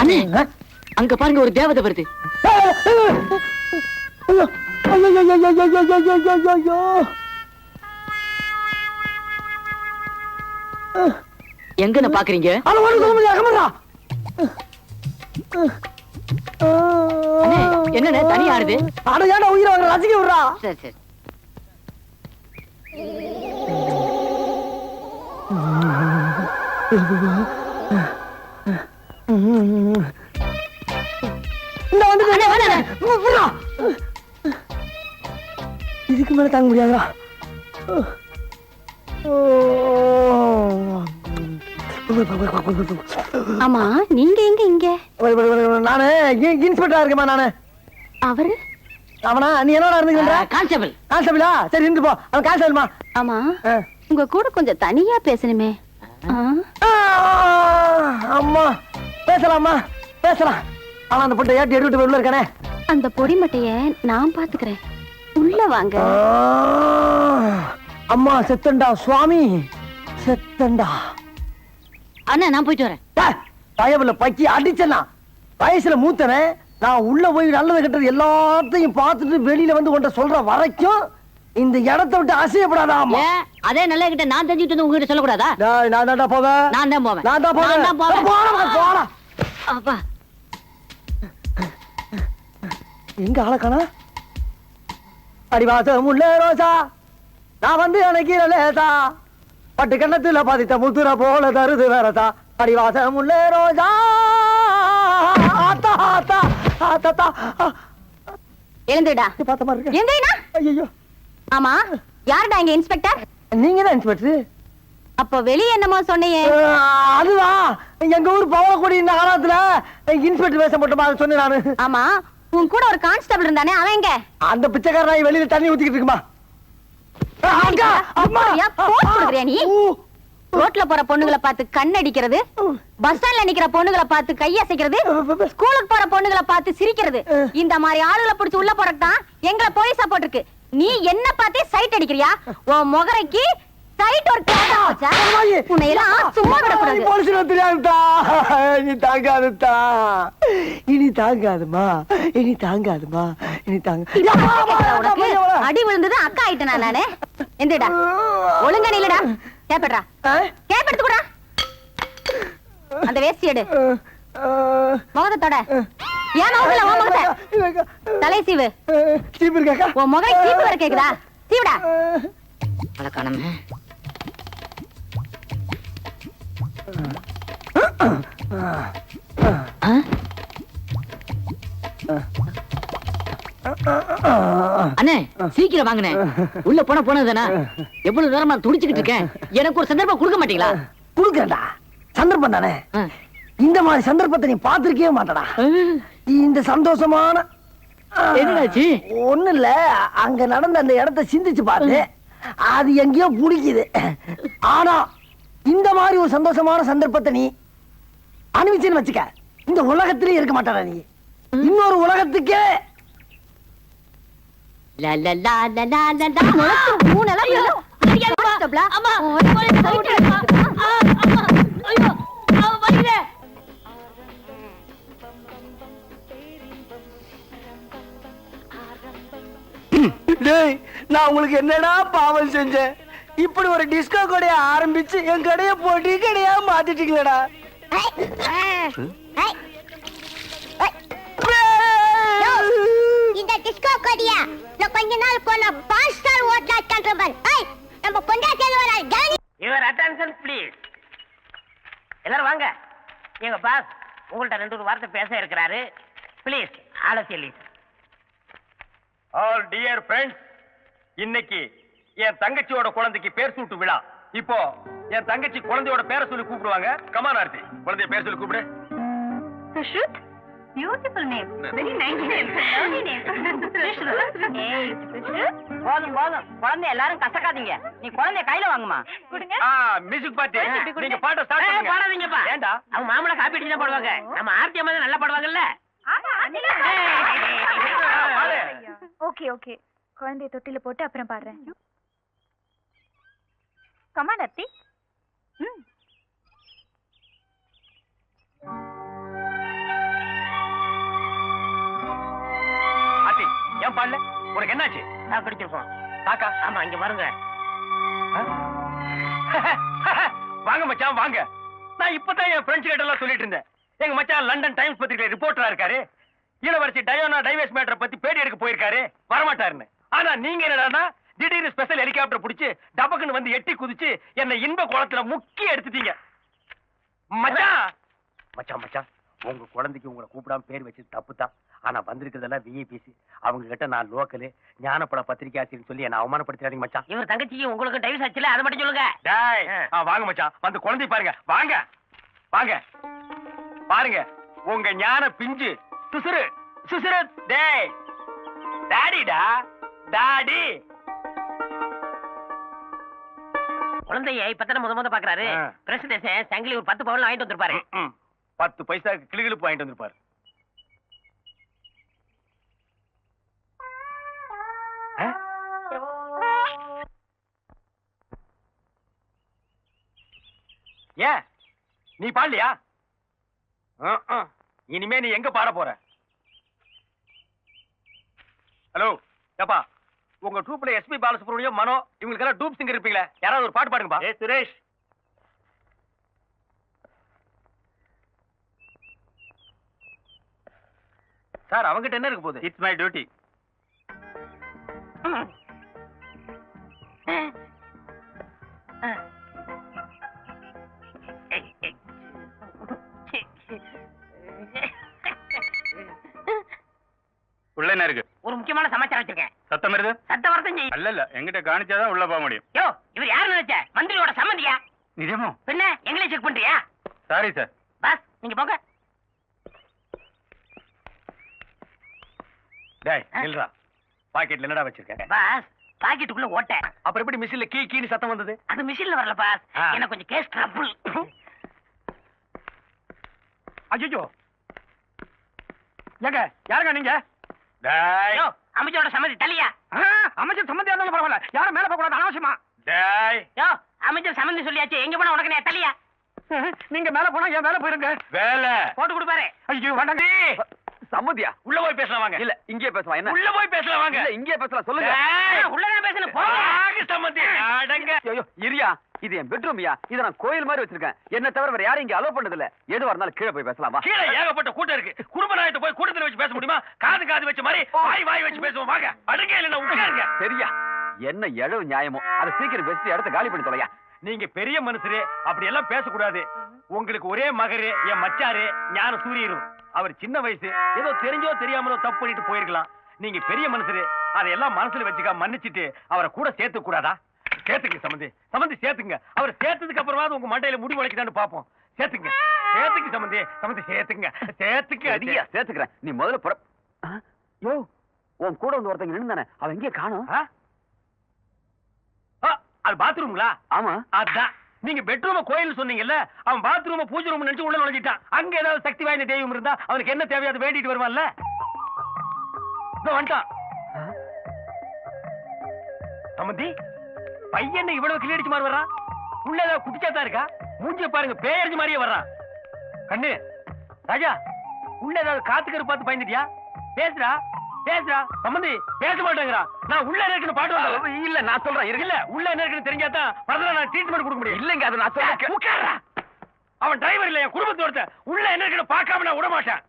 அண்ணே அங்க பாருங்க ஒரு தேவதை வருது. எங்க பாக்குறீங்க? என்ன தனி ஆடுது அட ஏடா உயிரை வாங்க ரசிக்க விடுறா சரி சரி. Yeah. இந்தா விட்றா. இதுக்கு மேல தாங்க முடியாதுடா ஆமா நீங்க எங்க இங்க? நானு இன்ஸ்பெக்டரா இருக்கேமா நானு. அவரு? அவனா? நீ என்னடா இருந்துக்கின்ற கான்ஸ்டபிள். கான்ஸ்டபிளா? சரி இருந்து போ. அவன் கான்ஸ்டபிள்மா. ஆமா உங்க கூட கொஞ்சம் தனியா பேசணுமே. ஆ? அம்மா பேசலாமா? பேசலாம். ஆனா அந்த பொட்டை ஏட்டி எடுத்து உள்ள இருக்கானே? அந்த பொடி மட்டைய நான் பாத்துக்கிறேன். உள்ள வாங்க. அம்மா செத்தண்டா சுவாமி. செத்தண்டா. அண்ணா நான் போயிட்டு வரேன். டேய், பயவுல பக்கி அடிச்சனா வயசுல மூத்தனே நான் உள்ள போய் நல்லது கெட்டது எல்லாத்தையும் பார்த்துட்டு வெளியில வந்து உன்ட்ட சொல்ற வரைக்கும் இந்த இடத்தை விட்டு அசையப்படாதாமா அதே நல்ல கிட்ட நான் தெரிஞ்சுட்டு வந்து உங்ககிட்ட சொல்லக்கூடாதா? நான் தான்டா போவேன். நான் தான் போவேன். நான் தான் போவேன். நான் தான் போவேன். போடா, போடா. அப்பா. எங்க ஆளக்கானா அடிவாசம் உள்ள ரோசா. நான் வந்து எனக்கு லேசா. பட்டு கண்ணத்துல பாதித்த முத்துற போல தருது வேறதா. அடிவாசம் உள்ள ரோசா. ஆத்தா ஆத்தா ஆத்தா எழுந்துடா பார்த்த மாதிரி இருக்கு? எங்கடா ஐயோ ஆமா யாருடா இங்க இன்ஸ்பெக்டர்? நீங்க தான் இன்ஸ்பெக்டர். அப்ப வெளிய என்னமோ சொன்னையே அதுதான் எங்க ஊர் பவளக்குடி இந்த காலத்துல இன்ஸ்பெக்டர் வேஷம் போட்டு அதை சொன்னேன் நானு. ஆமா உன் கூட ஒரு கான்ஸ்டபிள் இருந்தானே அவன் எங்க? அந்த பிச்சைக்காரன் வெளியில தண்ணி ஊத்திக்கிட்டு இருக்குமா? அக்கா அம்மா! நீ? ரோட்ல போற பொண்ணுங்களை பார்த்து கண் அடிக்கிறது பஸ் ஸ்டாண்ட்ல நிக்கிற பொண்ணுங்களை பார்த்து கையசைக்கிறது ஸ்கூலுக்கு போற பொண்ணுங்களை பார்த்து சிரிக்கிறது. இந்த மாதிரி ஆளுகளை பிடிச்சு உள்ள போறதுதான் எங்களை போலீஸா போட்டிருக்கு. நீ என்ன பார்த்தே சைட் அடிக்கிறியா? உன் முகரைக்கு சைட் ஒரு கேடா வச்சா அம்மாயி. உன்னை எல்லாம் சும்மா விடக்கூடாது. போலீஸ்ல தெரியாதுதா இனி தாங்காதுதா இனி தாங்காதுமா. இனி தாங்காதுமா. இனி தாங்க. அடி விழுந்தது அக்கா ஆயிட்டனா நானு? எந்திரடா. ஒழுங்கா நில்லுடா. கேப்பட்றா கேப்படுத்து கூட அந்த வேஷ்டி எடு. முகத்தை தொட. ஏன் முகத்துல உன் முகத்தை. தலை சீவு. சீப்பு இருக்காக்கா உன் முகம் சீப்பு வர கேக்குதா? சீவுடா. அழகானமே அண்ணே சீக்கிரம் வாங்கண்ணே. உள்ள போன போனதுதானே? எவ்வளவு நேரமா துடிச்சுக்கிட்டு இருக்கேன். எனக்கு ஒரு சந்தர்ப்பம் கொடுக்க மாட்டீங்களா? குடுக்கறடா சந்தர்ப்பம் தானே. இந்த மாதிரி சந்தர்ப்பத்தை நீ பாத்திருக்கவே மாட்டடா. இந்த சந்தோஷமான என்னடாச்சு? ஒண்ணு இல்ல அங்க நடந்த அந்த இடத்தை சிந்திச்சு பாரு அது எங்கேயோ புடிக்குது ஆனா இந்த மாதிரி ஒரு சந்தோஷமான சந்தர்ப்பத்தை நீ அனுபவிச்சுன்னு வச்சுக்க. இந்த உலகத்திலே இருக்க மாட்டாடா நீ. இன்னொரு உலகத்துக்கே. லா, லா, லா, லா, லா, லா, லா. முகத்து மூணு உங்களுக்கு என்னடா பாவம் செஞ்சேன் இப்படி ஒரு டிஸ்கோ கடையை ஆரம்பிச்சு என் கடையை போட்டி கடையா மாத்திட்டீங்களடா. இந்த டிஸ்கோ கொடியா நான் கொஞ்ச நாள் போன பாஸ்டர் ஸ்டார் ஹோட்டல் கண்ட்ரோல் ஏய் நம்ம பொண்டாட்டி வர? கவனி யுவர் அட்டென்ஷன் ப்ளீஸ் எல்லாரும் வாங்க. எங்க பாஸ் உங்கள்ட்ட ரெண்டு ஒரு வார்த்தை பேச இருக்கிறாரு. ப்ளீஸ் ஆலோசியலி ஆல் டியர் ஃப்ரெண்ட்ஸ் இன்னைக்கு என் தங்கச்சியோட குழந்தைக்கு பேர் சூட்டு விழா. இப்போ என் தங்கச்சி குழந்தையோட பேரை சொல்லி கூப்பிடுவாங்க. Come on Aarthi. குழந்தைய பேர் சொல்லி கூப்பிடு. Sushruth beautiful name very nice name lovely name ஏய் போதும் போதும். குழந்தை எல்லாரும் கசக்காதீங்க. நீ குழந்தைய கையில வாங்குமா. கொடுங்க. ஆ மியூசிக் பார்ட்டி நீங்க பாட்ட ஸ்டார்ட் பண்ணுங்க. பாடாதீங்கப்பா. ஏண்டா அவங்க மாமலை காப்பி அடிச்சு தான் பாடுவாங்க. நம்ம ஆர்த்தி அம்மா தான் நல்லா பாடுவாங்கல்ல பாடு. Okay okay. குழந்தைய தொட்டில போட்டு அப்புறம் பாடுறேன். கமான் அத்தி ம். அத்தி ஏன் பாடல? உனக்கு என்னாச்சு? நான் குடிச்சிருப்போம் தாக்கா? ஆமா இங்க வருங்க. வாங்க மச்சான் வாங்க. நான் இப்பதான் என் ஃப்ரெண்ட்ஸ் கிட்ட சொல்லிட்டு இருந்தேன். எங்க மச்சான் லண்டன் டைம்ஸ் பத்திரிகையில ரிப்போர்ட்டரா இருக்காரு. இளவரசி டயோனா டைவேஸ் மேட்டரை பத்தி பேடி எடுக்க போயிருக்காரு. வரமாட்டாருன்னு. ஆனா நீங்க என்னடான்னா திடீர்னு ஸ்பெஷல் ஹெலிகாப்டர் புடிச்சு டபக்குன்னு வந்து எட்டி குதிச்சு என்னை இன்ப குளத்துல முக்கி எடுத்துட்டீங்க. மச்சான் மச்சான் மச்சான் உங்க குழந்தைக்கு உங்களை கூப்பிடாம பேர் வச்சது தப்பு தான் ஆனா வந்திருக்கிறதெல்லாம் விஐபிசி அவங்க கிட்ட நான் லோக்கலு ஞானப்பட பத்திரிகை ஆசிரியர் சொல்லி என்ன அவமானப்படுத்திடாதீங்க மச்சான் இவர் தங்கச்சிக்கு உங்களுக்கு டைவர்ஸ் ஆச்சுல அதை மட்டும் சொல்லுங்க. டேய் வாங்க மச்சான் வந்து குழந்தை பாருங்க. வாங்க வாங்க. பாருங்க உங்க ஞான பிஞ்சு சுசுரு சுசுரு டேய். டாடிடா டாடி குழந்தைய இப்பதானே முத முத பாக்குறாரு. பிரசிடேஷன் சங்கிலி ஒரு பத்து பவுன் வாங்கிட்டு வந்திருப்பாரு. பத்து பைசாக்கு கிளுகிளுப்பு வாங்கிட்டு வந்திருப்பாரு? ஏன் நீ பாடலையா. இனிமே நீ எங்க பாட போற ஹலோ ஏப்பா உங்க ட்ரூப்ல எஸ்பி பாலசுப்ரமணியம் மனோ இவங்களுக்கு எல்லாம் டூப் சிங்கர் இருப்பீங்களே? யாராவது ஒரு பாட்டு பாடுங்கப்பா. ஏ சுரேஷ். சார் அவங்கிட்ட என்ன இருக்கு போகுது? இட்ஸ் மை டியூட்டி சத்தம் வருது? சத்த வரத்தம் செய்யும். அல்ல இல்ல எங்கிட்ட காணிச்சாதான் உள்ள போக முடியும். யோ இவர் யாரு நினைச்ச? மந்திரியோட சம்மந்தியா? நிஜமோ? பின்ன எங்களையும் செக் பண்றியா? சாரி சார் பாஸ் நீங்க போங்க. டேய் நில்றா. பாக்கெட்ல என்னடா வச்சிருக்க? பாஸ் பாக்கெட்டுக்குள்ள ஓட்ட. அப்புறம் எப்படி மிஷின்ல கீ கீனு சத்தம் வந்தது? அது மிஷின்ல வரல பாஸ். எனக்கு கொஞ்சம் கேஸ் ட்ரபிள் அஜிஜோ ஏங்க யாருங்க நீங்க? டேய் அமைச்சரோட சம்மதி தள்ளியா? அமைச்சர் சம்பந்தியா இருந்தாலும் பரவாயில்ல. யாரும் மேல போக கூடாது அனாவசியமா? டேய். யோ அமைச்சர் சம்மந்தி சொல்லியாச்சு. எங்க போனா உனக்கு தள்ளியா? நீங்க மேல போனா ஏன் மேல போயிருங்க. வேலை. போட்டு கொடுப்பாரு. ஐயோ வேண்டாங்க சம்மதியா? உள்ள போய் பேசலாம் வாங்க. இல்ல இங்கே பேசலாம். என்ன? உள்ள போய் பேசலாம் வாங்க. இல்ல இங்கே பேசலாம். சொல்லுங்க. உள்ளதான் பேசணும். சம்மதி. அடங்க ஐயோ இரியா. இது என் பெட்ரூம்யா இதை நான் கோயில் மாதிரி வச்சிருக்கேன். என்ன தவிர வேற யாரும் இங்க அலோவ் பண்ணது இல்ல எதுவா இருந்தாலும் கீழே போய் பேசலாமா? கீழே ஏகப்பட்ட கூட்டம் இருக்கு. குடும்ப நாயத்தை போய் கூட்டத்துல வச்சு பேச முடியுமா? காது காது வச்ச மாதிரி வாய் வாய் வச்சு பேசுவோம். வாங்க. அடுங்க இல்ல உட்காருங்க. சரியா? என்ன எழவு நியாயமோ? அதை சீக்கிரம் பேசிட்டு இடத்த காலி பண்ணி தொலையா? நீங்க பெரிய மனுஷரு. அப்படி எல்லாம் பேசக்கூடாது. உங்களுக்கு ஒரே மகரு என் மச்சாரு ஞான சூரியரும். அவர் சின்ன வயசு. ஏதோ தெரிஞ்சோ தெரியாமலோ தப்பு பண்ணிட்டு போயிருக்கலாம். நீங்க பெரிய மனுஷரு. அதையெல்லாம் மனசுல வச்சுக்க மன்னிச்சிட்டு அவரை கூட சேர்த்து கூடாதா? சேர்த்துங்க சம்பந்தி சம்பந்தி சேர்த்துங்க. அவர் சேர்த்ததுக்கு அப்புறமாவது உங்க மண்டையில முடி முளைக்குதான்னு பாப்போம் சேர்த்துங்க. சேர்த்துக்கு சம்பந்தி சம்பந்தி சேர்த்துங்க. சேர்த்துக்கு அதிக சேர்த்துக்கிறேன். நீ முதல்ல புற? யோ உன் கூட வந்து ஒருத்தங்க நின்னுதானே? அவன் எங்கே காணோம். அது பாத்ரூம்ங்களா? ஆமா. அதான். நீங்க பெட்ரூம கோயில் சொன்னீங்கல்ல அவன் பாத்ரூம பூஜை ரூம் நினைச்சு உள்ள நுழைஞ்சிட்டான். அங்க ஏதாவது சக்தி வாய்ந்த தெய்வம் இருந்தா அவனுக்கு என்ன தேவையோ அதை வேண்டிட்டு வருவான்ல? வந்துட்டான். சமந்தி பையன் இவ்வளவு கிளியடிச்சு மாதிரி வர்றான் உள்ள ஏதாவது குட்டிச்சாத்தா இருக்கா? மூஞ்சிய பாருங்க பேயறிஞ்சு மாதிரியே வர்றான் கண்ணு ராஜா உள்ள ஏதாவது காத்துக்கரு பார்த்து பயந்துட்டியா? பேசுறா பேசுறா சம்பந்தி பேச மாட்டேங்கிறான் நான் உள்ள இருக்குன்னு பாட்டு. இல்ல நான் சொல்றேன் இருக்கு இல்ல உள்ள என்ன இருக்குன்னு தெரிஞ்சாதான் பரதல நான் ட்ரீட்மெண்ட் கொடுக்க முடியும். இல்லங்க அது நான் சொல்றேன். உட்கார்றா. அவன் டிரைவர் இல்ல என் குடும்பத்தை ஒருத்தன். உள்ள என்ன இருக்குன்னு பார்க்காம நான் விட மாட்டேன்.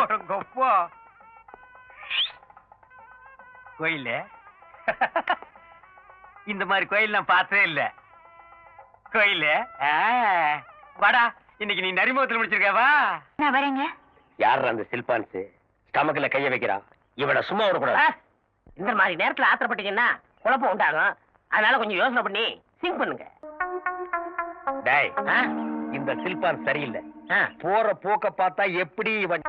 ஒரு கொப்பா கோயில இந்த மாதிரி கோயில் நான் பார்த்ததே இல்ல. கோயில வாடா இன்னைக்கு நீ நரிமுகத்தில் முடிச்சிருக்க வா. நான் வரேங்க. யார் அந்த சில்பான்ஸ்? ஸ்டமக்ல கைய வைக்கிறான். இவனை சும்மா விடக்கூடாது. இந்த மாதிரி நேரத்துல ஆத்திரப்பட்டீங்கன்னா குழப்பம் உண்டாகும். அதனால கொஞ்சம் யோசனை பண்ணி சிங்க் பண்ணுங்க. டேய்? இந்த சில்பான் சரியில்லை. போற போக்க பார்த்தா எப்படி இவன்?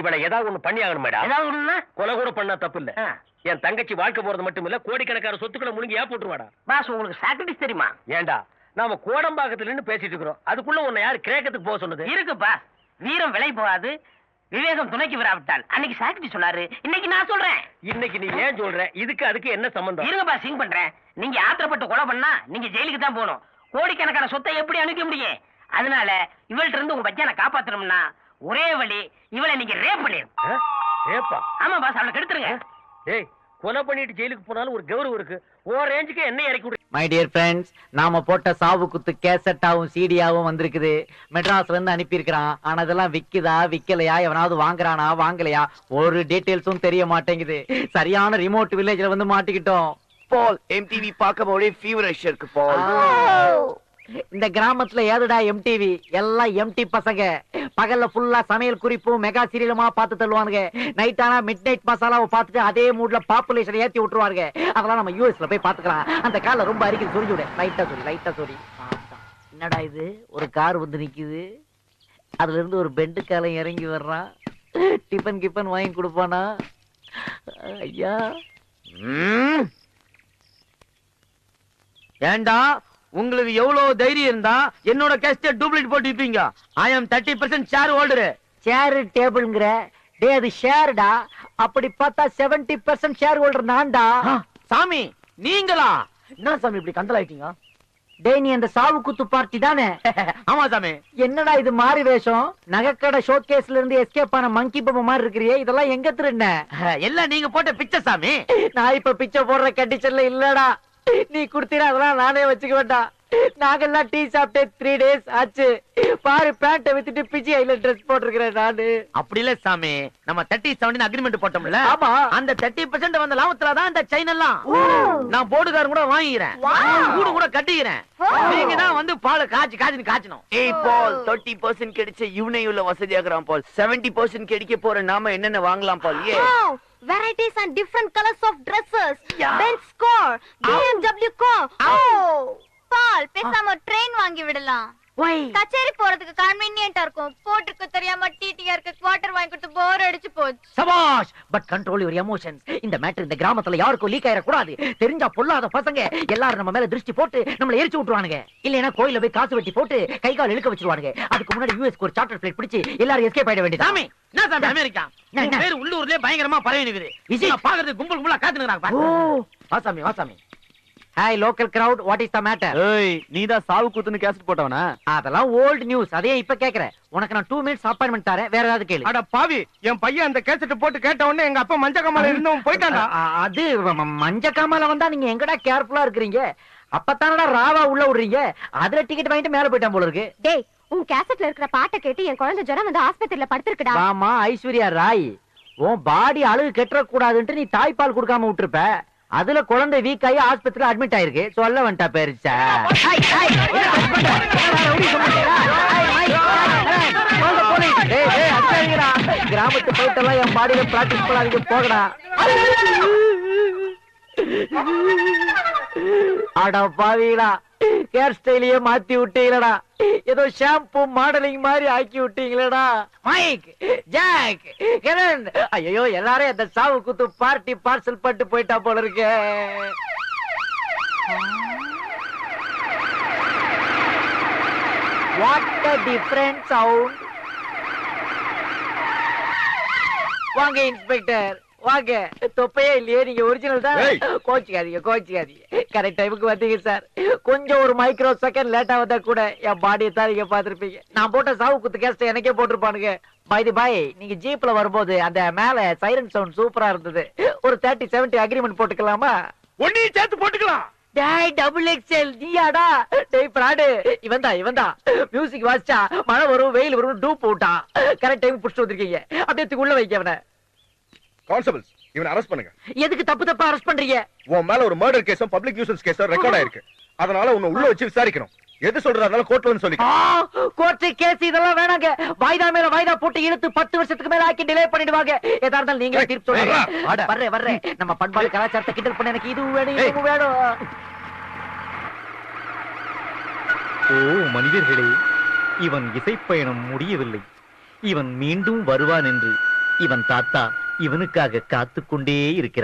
இவனை ஏதாவது ஒண்ணு பண்ணி ஆகணும் மேடம். ஏதாவது ஒண்ணுன்னா? கொலை கூட பண்ணா தப்பு இல்ல. என் தங்கச்சி வாழ்க்கை போறது மட்டும் இல்ல கோடிக்கணக்கான சொத்துக்களை முழுங்கி ஏன் போட்டுருவாடா? பாஸ் உங்களுக்கு சாக்ரிட்டிஸ் தெரியுமா? ஏண்டா நாம கோடம்பாக்கத்துல நின்னு பேசிட்டு இருக்கிறோம். அதுக்குள்ள உன்னை யாரு கிரேக்கத்துக்கு போக சொன்னது? இருக்கு பாஸ். வீரம் விலை போகாது. விவேகம் துணைக்கு வராவிட்டால் அன்னைக்கு சாக்ரி சொன்னாரு. இன்னைக்கு நான் சொல்றேன். இன்னைக்கு நீ ஏன் சொல்ற? இதுக்கு அதுக்கு என்ன சம்பந்தம்? இருங்கப்பா சிங் பண்றேன். நீங்க ஆத்திரப்பட்டு கொலை பண்ணா நீங்க ஜெயிலுக்கு தான் போகணும். கோடிக்கணக்கான சொத்தை எப்படி அனுப்ப முடியும்? அதனால இவள்கிட்ட இருந்து உங்க பச்சானை காப்பாத்தணும்னா ஒரே வழி இவளை நீங்க ரேப் பண்ணிரு ஆ? ஏப்பா ஆமா பாஸ் அவளை கெடுத்துருங்க. ஏய் கொலை பண்ணிட்டு ஜெயிலுக்கு போனாலும் ஒரு கௌரவம் இருக்கு. ஓ ரேஞ்சுக்கு என்ன இறக்கி விடு. மை டியர் ஃப்ரெண்ட்ஸ் நாம போட்ட சாவு குத்து கேசட்டாவும் சீடியாவும் வந்திருக்குது. மெட்ராஸ்ல இருந்து அனுப்பியிருக்கிறான். ஆனா அதெல்லாம் விக்குதா விக்கலையா எவனாவது வாங்குறானா வாங்கலையா? ஒரு டீடைல்ஸும் தெரிய மாட்டேங்குது. சரியான ரிமோட் வில்லேஜ்ல வந்து மாட்டிக்கிட்டோம். பால் எம்டிவி பார்க்க ஒரே ஃபீவரிஷ் இருக்கு பால் இந்த கிராமத்துல ஏதுடா எம்டிவி எல்லாம் எம்டி பசங்க. பகல்ல ஃபுல்லா சமையல் குறிப்பும் மெகா சீரியலுமா பார்த்து தள்ளுவானுங்க. நைட் ஆனா மிட் நைட் மசாலாவை பார்த்துட்டு அதே மூட்ல பாப்புலேஷன் ஏத்தி விட்டுருவாங்க அதெல்லாம் நம்ம யூஎஸ்ல போய் பாத்துக்கலாம் அந்த கால ரொம்ப அரிக்குது சொல்லி விடு. லைட்டா சொல்லி லைட்டா சொல்லி என்னடா இது? ஒரு கார் வந்து நிக்குது. அதுல இருந்து ஒரு பெண்டு காலம் இறங்கி வர்றான் டிஃபன் கிஃபன் வாங்கி கொடுப்பானா? ஐயா. ஏண்டா? உங்களுக்கு எவ்வளவு தைரியம் இருந்தா என்னோட கேஸ்ட டூப்ளிகேட் போட்டு விப்பீங்க. I am thirty percent shareholder chair டேபிள்ங்கிற டே அது ஷேர்டா அப்படி பார்த்தா செவன்டி பெர்சன்ட் ஷேர் ஹோல்டர் நான்டா. சாமி நீங்களா? என்ன சாமி இப்படி கந்தல் ஆயிட்டீங்க டேய் நீ அந்த சாவு குத்து பார்ட்டி தானே? ஆமா சாமி. என்னடா இது மாறி வேஷம்? நகைக்கடை ஷோகேஸ்ல இருந்து எஸ்கேப் ஆன மங்கி பொம்மை மாதிரி இருக்கிறியே. இதெல்லாம் எங்க திருண்ண எல்லாம் நீங்க போட்ட பிச்சை சாமி. நான் இப்ப பிச்சை போடுற கண்டிஷன்ல இல்லடா. நீ குடுத்தீங்க அதெல்லாம் நானே வச்சுக்க வேண்டாம். நாங்கெல்லாம் டீ சாப்பிட்டே த்ரீ டேஸ் ஆச்சு. பாரு பேண்ட்டை வித்துட்டு பிஜி ஐல ட்ரெஸ் போட்டிருக்கிறேன் நானு. அப்படி இல்ல சாமி. நம்ம தேர்ட்டி செவன்டீன் அக்ரிமெண்ட் போட்டோம்ல. ஆமா. அந்த தேர்ட்டி பர்சன்ட் வந்த லாபத்துல தான் இந்த செயின் எல்லாம் நான் போர்டுகாரன் கூட வாங்கிக்கிறேன். கூடு கூட கட்டிக்கிறேன். நீங்க தான் வந்து பால் காய்ச்சி காய்ச்சி காய்ச்சணும். ஏய் பால் தேர்ட்டி பர்சன்ட் கிடைச்ச இவனே இவ்வளவு வசதியாகிறான் பால். செவன்டி பர்சன்ட் கிடைக்க போற நாம என்னென்ன வாங்கலாம் பால்? ஏ! Varieties and different colors of dresses. Benz car, BMW car. Oh! பால் பேசாம ட்ரெயின் வாங்கி விடலாம். கச்சேரி போறதுக்கு கன்வீனியன்ட்டா இருக்கும். போட்டுக்க தெரியாம டிடிஆருக்கு குவார்டர் வாங்கி கொடுத்து போர் அடிச்சு போச்சு. சபாஷ் பட் கண்ட்ரோல் யுவர் எமோஷன்ஸ் இந்த மேட்டர் இந்த கிராமத்துல யாருக்கும் லீக் ஆயிட கூடாது தெரிஞ்சா பொல்லாத பசங்க எல்லாரும் நம்ம மேல திருஷ்டி போட்டு நம்மள எரிச்சு விட்டுருவானுங்க. இல்லைன்னா கோயில போய் காசு வெட்டி போட்டு கை கால் இழுக்க வச்சிருவானுங்க. அதுக்கு முன்னாடி யூஎஸ்க்கு ஒரு சார்ட்டர் பிளேட் பிடிச்சு எல்லாரும் எஸ்கேப் ஆயிட வேண்டியது சாமி என்ன சாமி அமெரிக்கா? பேரு உள்ளூர்லயே பயங்கரமா பரவி நிக்குது பாக்குறது கும்பல் கும்பலா காத்துனுறாங்க வாசாமி வாசாமி hi local crowd what is the matter ஏய் நீதான் சாவு குத்துன்னு கேசட் போட்டவனா? அதெல்லாம் ஓல்ட் நியூஸ் அதே இப்ப கேக்குறேன் உனக்கு நான் டூ மினிட்ஸ் அப்பாயின்மெண்ட் தரேன் வேற ஏதாவது கேளு. அட பாவி என் பையன் அந்த கேசட் போட்டு கேட்ட உடனே எங்க அப்பா மஞ்ச கமால இருந்தவன் போயிட்டான்டா. அது மஞ்ச காமால வந்தா நீங்க எங்கடா கேர்ஃபுல்லா இருக்கிறீங்க? அப்பத்தானடா ராவா உள்ள விடுறீங்க? அதுல டிக்கெட் வாங்கிட்டு மேல போயிட்டான் போல இருக்கு. டேய் உன் கேசட்ல இருக்கிற பாட்டை கேட்டு என் குழந்தை ஜுரம் வந்து ஆஸ்பத்திரியில படுத்திருக்குடா. ஆமா ஐஸ்வர்யா ராய் உன் பாடி அழகு கெட்டுற கூடாதுன்ட்டு நீ தாய்ப்பால் கொடுக்காம விட்டுருப்ப. அதுல குழந்தை வீக் ஆகி ஆஸ்பத்திரியில அட்மிட் ஆயிருக்கு சொல்ல வந்துட்டா பெருசா கிராமத்து போயிட்டெல்லாம் என் பாடியில பிராக்டிஸ் பண்ணாதீங்க போகடா அட பாவீங்களா ஹேர் ஸ்டைலையே மாத்தி விட்டீங்களடா. ஏதோ ஷாம்பு மாடலிங் மாதிரி ஆக்கி விட்டீங்களடா. மைக் ஜாக் கிரண் ஐயோ எல்லாரும் அந்த சாவு குத்து பார்ட்டி பார்சல் பட்டு போயிட்டா போல இருக்கு. வாட் a சவுண்ட் வாங்க இன்ஸ்பெக்டர் வாங்க. தொப்பையே இல்லையே நீங்க ஒரிஜினல் தான். கோச்சிக்காதீங்க கோச்சிக்காதீங்க. கரெக்ட் டைமுக்கு வந்தீங்க சார் கொஞ்சம் ஒரு மைக்ரோ செகண்ட் லேட்டா வந்தா கூட என் பாடியை தான் நீங்க பாத்திருப்பீங்க நான் போட்ட சாவு குத்து கேஸ்ட் எனக்கே போட்டிருப்பானுங்க. பை தி பை நீங்க ஜீப்ல வரும்போது அந்த மேல சைரன் சவுண்ட் சூப்பரா இருந்தது. ஒரு தேர்ட்டி செவன்டி அக்ரிமெண்ட் போட்டுக்கலாமா? ஒன்னையும் சேர்த்து போட்டுக்கலாம். டேய் டபுள் எக்ஸ்எல் நீயாடா? டேய் பிராடு. இவன் தான் இவன் தான். மியூசிக் வாசிச்சா மழை வரும் வெயில் வரும் டூப் போட்டான். கரெக்ட் டைம் புடிச்சிட்டு வந்திருக்கீங்க. அப்படியே உள்ள வைக்க அவனை. கான்ஸ்டபிள்ஸ் இவனை அரெஸ்ட் பண்ணுங்க. எதுக்கு தப்பு தப்பா அரெஸ்ட் பண்றீங்க? உன் மேல ஒரு மர்டர் கேஸும் பப்ளிக் நியூசன்ஸ் கேஸும் ரெக்கார்ட் ஆயிருக்கு. அதனால உன்னை உள்ள வச்சு விசாரிக்கணும். எது சொல்றதால கோர்ட்ல வந்து சொல்லி கோர்ட்டு கேஸ் இதெல்லாம் வேணாங்க. வாய்தா மேல வாய்தா போட்டு இழுத்து பத்து வருஷத்துக்கு மேல ஆக்கி டிலே பண்ணிடுவாங்க. ஏதா இருந்தாலும் நீங்க ஏய், தீர்ப்பு சொல்லுங்க. வர்றேன் வர்றேன். நம்ம பண்பாடு கலாச்சாரத்தை கிண்டல் பண்ண எனக்கு இது வேணும். இது வேணும். ஓ மனிதர்களே இவன் இசைப்பயணம் முடியவில்லை. இவன் மீண்டும் வருவான் என்று இவன் தாத்தா. இவனுக்காக காத்துக்கொண்டே இருக்கிறார்